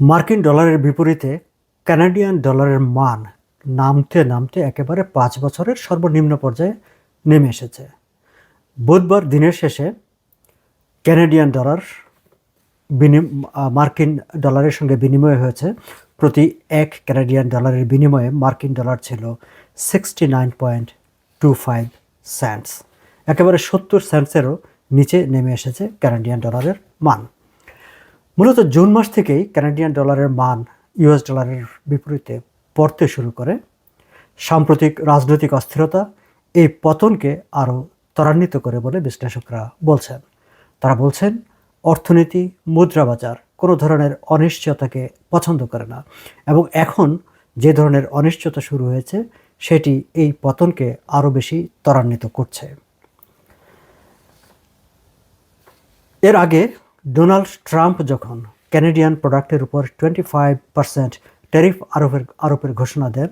মার্কিন ডলারের বিপরীতে কানাডিয়ান ডলারের মান নামতে নামতে একেবারে পাঁচ বছরের সর্বনিম্ন পর্যায়ে নেমে এসেছে। বুধবার দিনের শেষে ক্যানাডিয়ান ডলার মার্কিন ডলারের সঙ্গে বিনিময় হয়েছে। প্রতি এক ক্যানাডিয়ান ডলারের বিনিময়ে মার্কিন ডলার ছিল sixty nine point two five cents একেবারে সত্তর সেন্টসেরও নিচে নেমে এসেছে ক্যানাডিয়ান ডলারের মান। মূলত জুন মাস থেকেই কানাডিয়ান ডলারের মান ইউএস ডলারের বিপরীতে পড়তে শুরু করে। সাম্প্রতিক রাজনৈতিক অস্থিরতা এই পতনকে আরও ত্বরান্বিত করে বলে বিশ্লেষকরা বলছেন। তারা বলছেন, অর্থনীতি, মুদ্রা বাজার কোনো ধরনের অনিশ্চয়তাকে পছন্দ করে না এবং এখন যে ধরনের অনিশ্চয়তা শুরু হয়েছে, সেটি এই পতনকে আরও বেশি ত্বরান্বিত করছে। এর আগে ডোনাল্ড ট্রাম্প যখন ক্যানাডিয়ান প্রোডাক্টের উপর টোয়েন্টি ফাইভ পার্সেন্ট ট্যারিফ আরোপের আরোপের ঘোষণা দেন,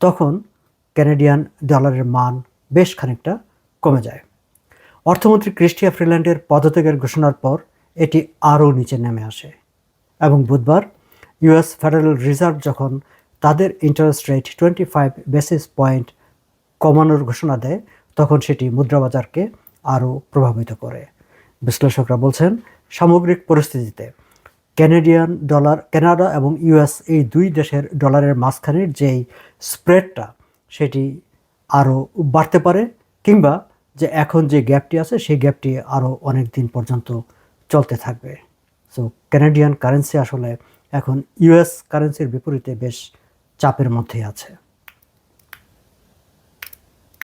তখন ক্যানাডিয়ান ডলারের মান বেশ খানিকটা কমে যায়। অর্থমন্ত্রী ক্রিস্টিয়া ফ্রিল্যান্ডের পদত্যাগের ঘোষণার পর এটি আরও নিচে নেমে আসে এবং বুধবার ইউএস ফেডারেল রিজার্ভ যখন তাদের interest rate twenty five basis point কমানোর ঘোষণা দেয়, তখন সেটি মুদ্রাবাজারকে আরও প্রভাবিত করে। বিশ্লেষকরা বলছেন সামগ্রিক পরিস্থিতিতে ক্যানাডিয়ান ডলার, কানাডা এবং ইউএস এই দুই দেশের ডলারের মাঝখানের যেই স্প্রেডটা, সেটি আরও বাড়তে পারে কিংবা যে এখন যে গ্যাপটি আছে, সেই গ্যাপটি আরও অনেক দিন পর্যন্ত চলতে থাকবে। সো ক্যানাডিয়ান কারেন্সি আসলে এখন ইউএস কারেন্সির বিপরীতে বেশ চাপের মধ্যেই আছে।